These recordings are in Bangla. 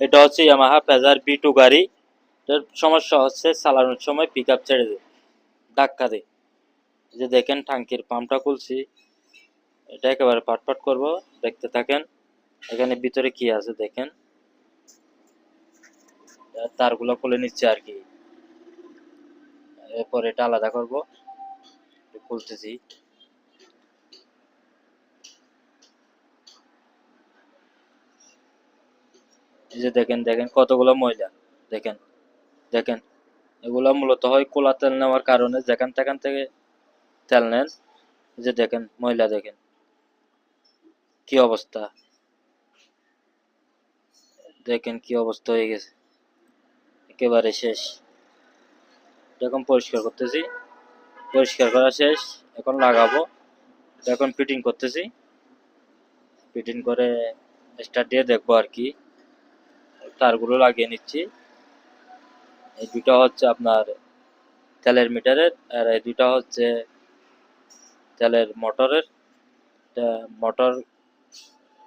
এটা হচ্ছে ইয়ামাহা পেজার বি টু গাড়ি। এটার সমস্যা হচ্ছে চালানোর সময় পিক আপ ছেড়ে দেয় ধাক্কা দেয় যে দেখেন টাঙ্কির পাম্পটা খুলছি। এটা একেবারে পাটপাট করব, দেখতে থাকেন। এখানে ভিতরে কি আছে দেখেন? তারগুলো খুলে নিচ্ছে আর কি। এরপর এটা আলাদা করব। খুলতেছি। এই যে দেখেন দেখেন কতগুলো ময়লা। দেখেন দেখেন, এগুলো মূলত হয় কোলা তেল নেওয়ার কারণে। যেখান তেখান থেকে তেল নেন যে দেখেন ময়লা, দেখেন। কি অবস্থা? দেখেন কি অবস্থা হয়ে গেছে। একেবারে শেষ। এখন পরিষ্কার করতেছি। পরিষ্কার করা শেষ। এখন লাগাবো। এখন ফিটিং করতেছি। ফিটিং করে স্টার্ট দিয়ে দেখব আর কি। তারগুলো লাগিয়ে নিচ্ছি। এই দুটো হচ্ছে আপনার তেলের মিটারের, আর এই দুটো হচ্ছে তেলের মোটরের। মোটর,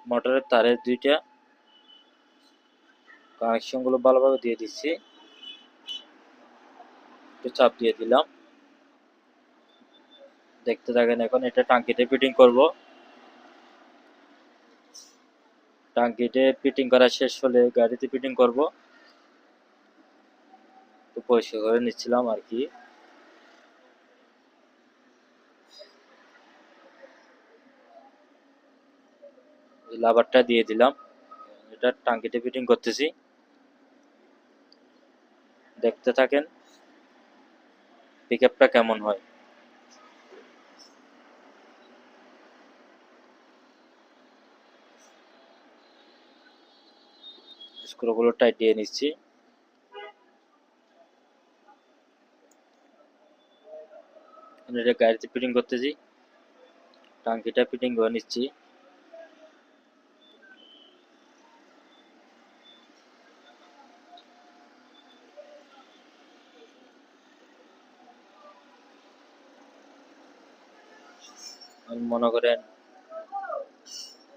মোটরের তারের দুইটা কানেকশনগুলো ভালোভাবে দিয়ে দিচ্ছি। একটু চাপ দিয়ে দিলাম। দেখতে থাকেন এখন এটা টাঙ্কিতে ফিটিং করব। টাঙ্কিতে ফিটিং করা শেষ হলে গাড়িতে ফিটিং করব। তো পরিষ্কার করে নিচ্ছিলাম আর কি। লাভারটা দিয়ে দিলাম। এটা টাঙ্কিতে ফিটিং করতেছি। দেখতে থাকেন পিকআপটা কেমন হয়। স্ক্রুগুলো টাইট দিয়ে নিচ্ছি। এটা গাড়িতে ফিটিং করতেছি। টাঙ্কিটা ফিটিং করে নিচ্ছি। মনে করেন,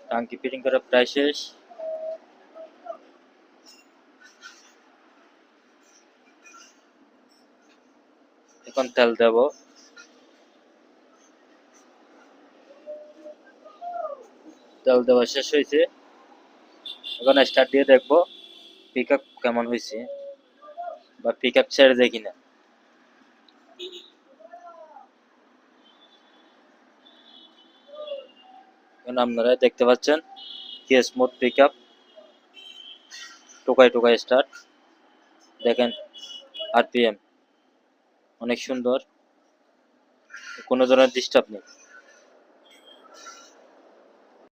টাঙ্কি ফিটিং করা প্রায় শেষ। এখন তেল দেব। তেল দেওয়া শেষ হয়েছে। এখন স্টার্ট দিয়ে দেখব পিক আপ কেমন হয়েছে বা পিক আপ ছেড়ে দেখি না এখন আপনারা দেখতে পাচ্ছেন কি স্মুথ পিক আপ টোকাই টোকাই স্টার্ট দেখেন আরপিএম অনেক সুন্দর। কোনো ধরনের ডিস্টার্ব নেই।